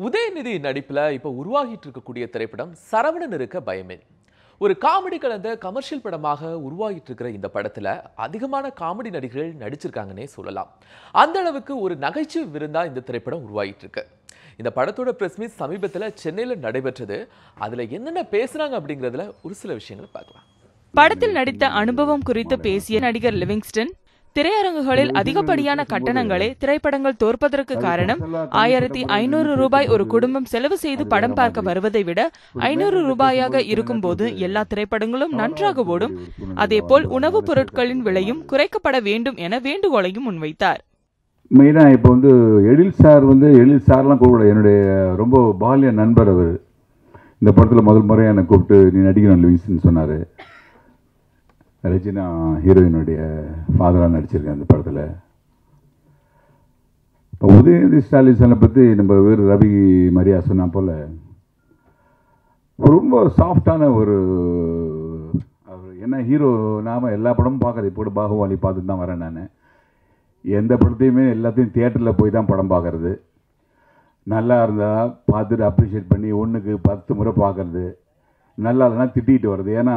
உதயநிதி நடிப்புல இப்போ உருவாகிட்டு இருக்கக்கூடிய திரைப்படம் சரவணன் இருக்க பயமே. ஒரு காமெடி கலந்த கமர்ஷியல் படமாக உருவாகிட்டு இருக்கிற இந்த படத்துல அதிகமான காமெடி நடிகர்கள் நடிச்சிருக்காங்கன்னே சொல்லலாம். அந்த அளவுக்கு ஒரு நகைச்சுவை விருந்தா இந்த திரைப்படம் உருவாகிட்டு இருக்கு இந்த படத்தோட பிரஸ் மீட் சமீபத்தில் சென்னையில் நடைபெற்றது. அதுல என்னென்ன பேசுறாங்க அப்படிங்கறதுல ஒரு சில விஷயங்களை பார்க்கலாம். படத்தில் நடித்த அனுபவம் குறித்து பேசிய நடிகர் லிவிங்ஸ்டன் திரையரங்குகளில் அதிகப்படியான கட்டணங்களே திரைப்படங்கள் தோற்பதற்கு காரணம் ஆயிரத்தி ஐநூறு ரூபாய் ஒரு குடும்பம் செலவு செய்து படம் பார்க்க வருவதை விட ஐநூறு ரூபாயாக இருக்கும்போது எல்லா திரைப்படங்களும் நன்றாக ஓடும். அதேபோல் உணவுப் பொருட்களின் விலையும் குறைக்கப்பட வேண்டும் என வேண்டுகோளையும் முன்வைத்தார். மெயினாக இப்போ வந்து எழில் சார் வந்து எழில் சார்லாம் கூட என்னுடைய ரொம்ப பாலிய நண்பர் அவர். இந்த படத்தில் முதல் முறையாக என்னை கூப்பிட்டு நீ நடிக்கணும் லூயிஸ்ன்னு சொன்னார். ரெஜினா ஹீரோயினுடைய ஃபாதராக நடிச்சிருக்கேன் அந்த படத்தில். இப்போ உதயநிதி ஸ்டாலினை பற்றி நம்ம வேறு ரவி மரியா சொன்னா போல் ரொம்ப சாஃப்டான ஒரு அவர் என்ன ஹீரோ நாம் எல்லா படமும் பார்க்குறது இப்போ கூட பார்த்துட்டு தான் வரேன் நான். எந்த படத்தையுமே எல்லாத்தையும் தியேட்டரில் போய் தான் படம் பார்க்குறது. நல்லா இருந்தால் பார்த்துட்டு அப்ரிஷியேட் பண்ணி ஒன்றுக்கு பத்து முறை பார்க்குறது. நல்லா இல்லைன்னா திட்டிகிட்டு வருது ஏன்னா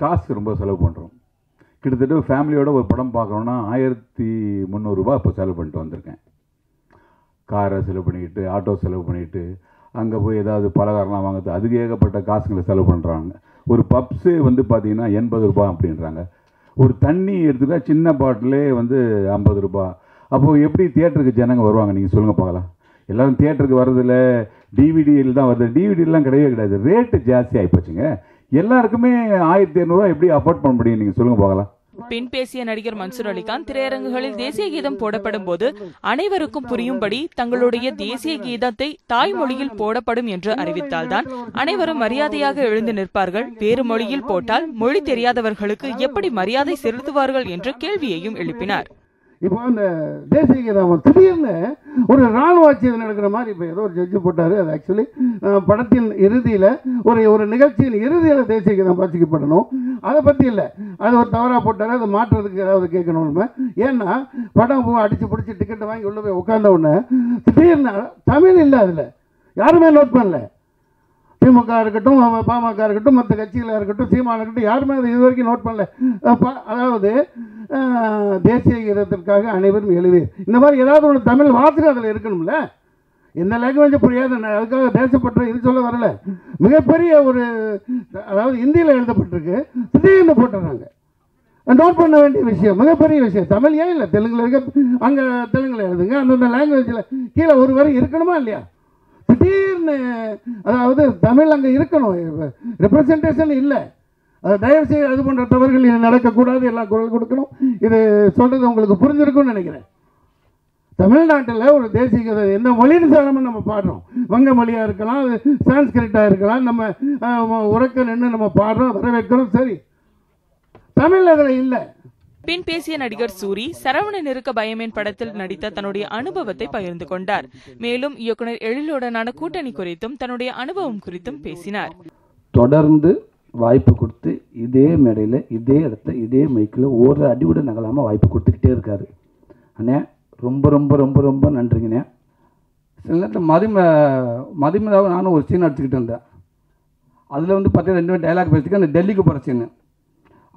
காசு ரொம்ப செலவு பண்ணுறோம் கிட்டத்தட்ட ஃபேமிலியோட ஒரு படம் பார்க்கணுன்னா ஆயிரத்தி முந்நூறுரூபா இப்போ செலவு பண்ணிட்டு வந்திருக்கேன். காரை செலவு பண்ணிக்கிட்டு ஆட்டோ செலவு பண்ணிக்கிட்டு அங்கே போய் ஏதாவது பலகாரம்லாம் வாங்குறது அதுக்கு ஏகப்பட்ட காசுங்களை செலவு பண்ணுறாங்க ஒரு பப்ஸே வந்து பார்த்திங்கன்னா எண்பது ரூபாய் அப்படின்றாங்க. ஒரு தண்ணி எடுத்துக்கிட்டால் சின்ன பாட்டிலே வந்து ஐம்பது ரூபா அப்போது எப்படி தியேட்டருக்கு ஜனங்க வருவாங்க? நீங்கள் சொல்லுங்கள் பார்க்கலாம். எல்லோரும் தியேட்டருக்கு வர்றதில்ல டிவிடியில் தான் வருது. டிவிடிலாம் கிடையவே கிடையாது. ரேட்டு ஜாஸ்தி ஆகிப்போச்சுங்க எல்லாருக்குமே ஆயிரத்தி இரநூறுவா எப்படி அஃபோர்ட் பண்ண முடியும்? நீங்கள் சொல்லுங்கள் பார்க்கலாம் பின் பேசிய நடிகர் மன்சூர் அலிகான் திரையரங்குகளில் தேசிய கீதம் போடப்படும் போது அனைவருக்கும் புரியும்படி தங்களுடைய தேசிய கீதத்தை தாய்மொழியில் போடப்படும் என்று அறிவித்தால்தான் அனைவரும் மரியாதையாக எழுந்து நிற்பார்கள். வேறு மொழியில் போட்டால் மொழி தெரியாதவர்களுக்கு எப்படி மரியாதை செலுத்துவார்கள் என்ற கேள்வியையும் எழுப்பினார். இப்போ அந்த தேசிய கீதம் திடீர்னு ஒரு ராணுவ ஆட்சி நடக்கிற மாதிரி இப்போ ஏதோ ஒரு ஜட்ஜு போட்டார். அது ஆக்சுவலி படத்தின் இறுதியில் ஒரு ஒரு நிகழ்ச்சியின் இறுதியில் தேசிய கீதம் வாசிக்கப்படணும். அதை பற்றி இல்லை. அது ஒரு தவறாக போட்டார். அதை மாற்றுறதுக்கு ஏதாவது கேட்கணும் நம்ம. ஏன்னா படம் அடித்து பிடிச்சி டிக்கெட்டை வாங்கி உள்ளே போய் உட்காந்த உடனே திடீர்னு தமிழ் இல்லை அதில். யாருமே நோட் பண்ணல. திமுக இருக்கட்டும் பாமக இருக்கட்டும் மற்ற கட்சிகளாக இருக்கட்டும் சீமான இருக்கட்டும் யாருமே அதை இது வரைக்கும் நோட் பண்ணல. அதாவது தேசிய கீதத்திற்காக அனைவரும் எழுது இந்த மாதிரி ஏதாவது ஒரு தமிழ் வாசகம் அதில் இருக்கணும்ல? எந்த லாங்குவேஜ் புரியாது. நான் அதுக்காக தேசப்பற்ற இது சொல்ல வரல. மிகப்பெரிய ஒரு அதாவது இந்தியில் எழுதப்பட்டிருக்கு. திடீர்னு போட்டுறாங்க. நோட் பண்ண வேண்டிய விஷயம் மிகப்பெரிய விஷயம். தமிழ் ஏன் இல்லை? தெலுங்கில் இருக்க அங்கே தெலுங்கில் எழுதுங்க அந்தந்த லாங்குவேஜில் கீழே ஒரு வரி இருக்கணுமா இல்லையா? திடீர்னு அதாவது தமிழ் அங்கே இருக்கணும். ரெப்ரசன்டேஷன் இல்லை. தயவு செய்து அது போன்ற தவறுகள் நடக்கக்கூடாது. எல்லாம் குரல் கொடுக்கணும். இது சொல்கிறது உங்களுக்கு புரிஞ்சிருக்கும்னு நினைக்கிறேன். தமிழ்நாட்டில் ஒரு தேசிய கதை எந்த மொழின்னு சாரமாக நம்ம பாடுறோம். வங்க மொழியாக இருக்கலாம் அது சான்ஸ்கிரிட்டாக இருக்கலாம். நம்ம உறக்க நின்று நம்ம பாடுறோம் வரவேற்கிறோம் சரி. தமிழ் அதில் இல்லை. பின் பேசிய நடிகர் சூரி சரவணன் இருக்க பயமேன் படத்தில் நடித்த தன்னுடைய அனுபவத்தை பகிர்ந்து கொண்டார். மேலும் இயக்குனர் எழிலுடனான கூட்டணி குறித்தும் தன்னுடைய அனுபவம் குறித்தும் பேசினார். தொடர்ந்து வாய்ப்பு கொடுத்து இதே மேடையில் இதே இடத்த இதே மைக்கில் ஒரு அடி கூட நகலாமல் வாய்ப்பு கொடுத்துக்கிட்டே இருக்காரு. அண்ணே ரொம்ப ரொம்ப ரொம்ப ரொம்ப நன்றிங்கண்ணே. சில நேரத்தில் மதிம மதிமதாவை நானும் ஒரு சீன் எடுத்துக்கிட்டு இருந்தேன் அதில் வந்து பார்த்தீங்கன்னா ரெண்டு டைலாக் பேசிக்க அந்த டெல்லிக்கு போகிற சீனு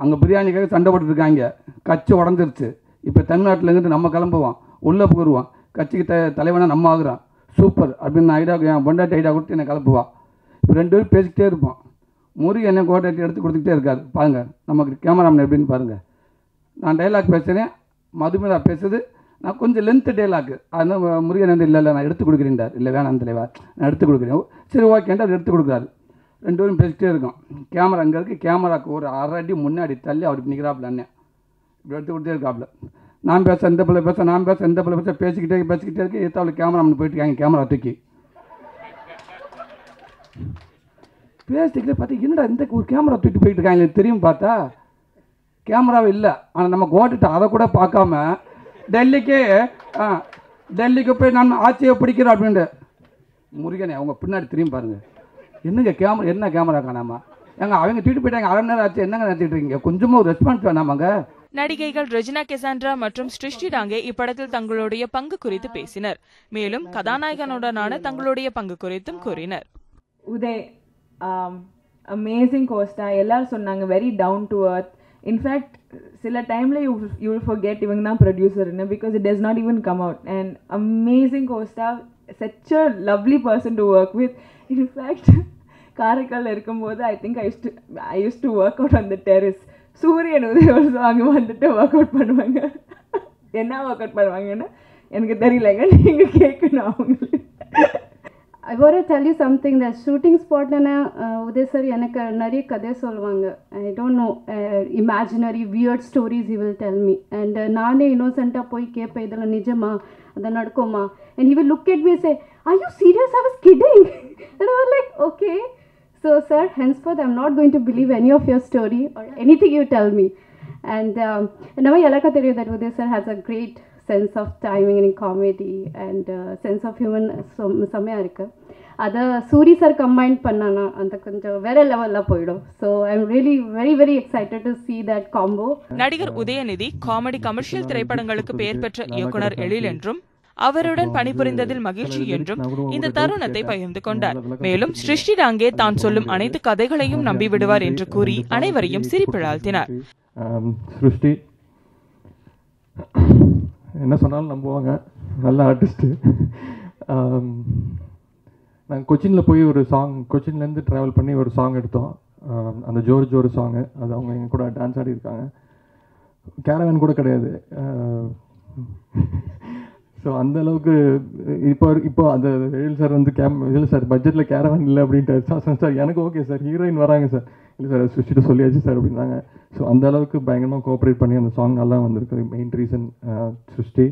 அங்கே பிரியாணிக்காக சண்டை போட்டுருக்காங்க கட்சி உடஞ்சிருச்சு. இப்போ தமிழ்நாட்டிலேருந்து நம்ம கிளம்புவோம். உள்ளே போயிடுவோம் கட்சிக்கு த தலைவனாக நம்ம ஆகுறான் சூப்பர். அப்படின்னு ஐடியா என் பொண்டாட்டி ஐடியா கொடுத்து என்னை கிளப்புவா. இப்போ ரெண்டு பேரும் பேசிக்கிட்டே இருப்போம். முருகன் என்னை கோட்டை எடுத்து கொடுத்துக்கிட்டே இருக்கார். பாருங்கள் நமக்கு கேமராமேன் எப்படின்னு பாருங்கள் நான் டைலாக் பேசுகிறேன் மதுமிதா பேசுது. நான் கொஞ்சம் லென்த்து டைலாக்கு அதனால் முருகன் வந்து இல்லை இல்லை நான் எடுத்து கொடுக்குறேன்டார். இல்லை வேணாம் தலைவா. நான் எடுத்து கொடுக்குறேன். சரி ஓகேன்ட்டு அவர் எடுத்து கொடுக்குறாரு. ரெண்டு பேரும் பேசிட்டே இருக்கோம். கேமரா அங்கே இருக்குது கேமராக்கு ஒரு அரை அடி முன்னாடி தள்ளி அவருக்கு நிற்கிறாப்புல அண்ணன். இப்படி எடுத்து கொடுத்தே இருக்காப்புல. நான் பேச இந்த பிள்ளை பேச நான் பேச இந்த பிள்ளை பேச பேசிக்கிட்டே பேசிக்கிட்டே இருக்கு. ஏத்தாவில் கேமராமேன் போயிட்டு இருக்காங்க. கேமரா தூக்கி. பேசிக்கிட்டே பார்த்தா என்னடா இந்த ஒரு கேமரா தூக்கிட்டு போயிட்டு இருக்காங்க. தெரியும் பார்த்தா கேமராவே இல்லை. ஆனால் நம்ம கோட்டுட்டு அதை கூட பார்க்காம டெல்லிக்கு ஆ டெல்லிக்கு போய் நான் ஆட்சியை பிடிக்கிறோம் அப்படின்ட்டு. முருகனே அவங்க பின்னாடி திரும்பி பாருங்கள் என்னங்க கேமரா என்ன கேமரா காணாமா? ஏங்க அவங்க தூக்கிட்டு போயிட்டாங்க அரை மணி நேரம் ஆச்சு என்னங்க நினச்சிட்டு இருக்கீங்க? கொஞ்சமாக ஒரு ரெஸ்பான்ஸ் வேணாமாங்க? நடிகைகள் ரெஜினா கெசாண்ட்ரா மற்றும் ஸ்ருஷ்டி டாங்கே இப்படத்தில் தங்களுடைய பங்கு குறித்து பேசினர். மேலும் கதாநாயகனுடனான தங்களுடைய பங்கு குறித்தும் கூறினர். உதய் அமேசிங் கோஸ்டா எல்லாரும் சொன்னாங்க very down to earth in fact சில டைமில் யூ யூ வில் ஃபர்கெட் இவங்க தான் ப்ரொடியூசர்னு because it does not even come out and amazing Costa such a lovely person to work with in fact காரைக்காலில் இருக்கும்போது I think I use to I use to work out on the terrace சூரியன் உதய் அங்கே வந்துட்டு work out பண்ணுவாங்க. என்ன work out பண்ணுவாங்கன்னு எனக்கு தெரியலங்க நீங்கள் கேட்கணும் அவங்களுக்கு. I want tell you something the shooting ஸ்பாட்லனா Udhay sir எனக்கு நிறைய கதை சொல்லுவாங்க I don't know imaginary weird stories he will tell me and நானே இன்னோசென்ட்டாக போய் கேட்பேன் இதெல்லாம் நிஜமா அது நடக்குமா and he will look at me say I you serious I was kidding and I like okay so sir henceforth I'm not going to believe any of your story or anything you tell me and நம்ம எல்லாருக்கும் தெரியும் that Udhay sir has a great sense of timing in comedy and sense of human செம்மையாக இருக்குது அதை Suri sir combine பண்ணானா அந்த கொஞ்சம் வேற லெவலில் போயிடும். So I am really very very excited to see that combo நடிகர் உதயநிதி காமெடி கமர்ஷியல் திரைப்படங்களுக்கு பெயர் பெற்ற இயக்குனர் எழில் என்றும் அவருடன் பணிபுரிந்ததில் மகிழ்ச்சி என்றும் இந்த தருணத்தை பகிர்ந்து கொண்டார். மேலும் ஸ்ருஷ்டி டாங்கே தான் சொல்லும் அனைத்து கதைகளையும் நம்பி விடுவார் என்று கூறி அனைவரையும் சிரிப்பிழாழ்த்தினார். சிருஷ்டி என்ன சொன்னாலும் நம்புவாங்க. நல்ல ஆர்டிஸ்ட்டு நாங்கள் கொச்சினில் போய் ஒரு சாங் கொச்சின்லேருந்து ட்ராவல் பண்ணி ஒரு சாங் எடுத்தோம். அந்த ஜோர் ஜோர் சாங்கு அது அவங்க எங்கள் கூட டான்ஸ் ஆடி இருக்காங்க. கேரவன் கூட கிடையாது. ஸோ அந்த அளவுக்கு இப்போ இப்போ அந்த எழில் சார் வந்து கேம் இல்லை சார் பட்ஜெட்டில் கேரவன் இல்லை அப்படின்ட்டு சார் சார் எனக்கு ஓகே சார் ஹீரோயின் வராங்க சார் இல்லை சார் சுவிச்சிட்டு சொல்லியாச்சு சார் அப்படின்னாங்க. ஸோ அந்த அளவுக்கு பயங்கரமாக கோஆப்ரேட் பண்ணி அந்த சாங் நல்லா வந்திருக்கு. மெயின் ரீசன் சிருஷ்டி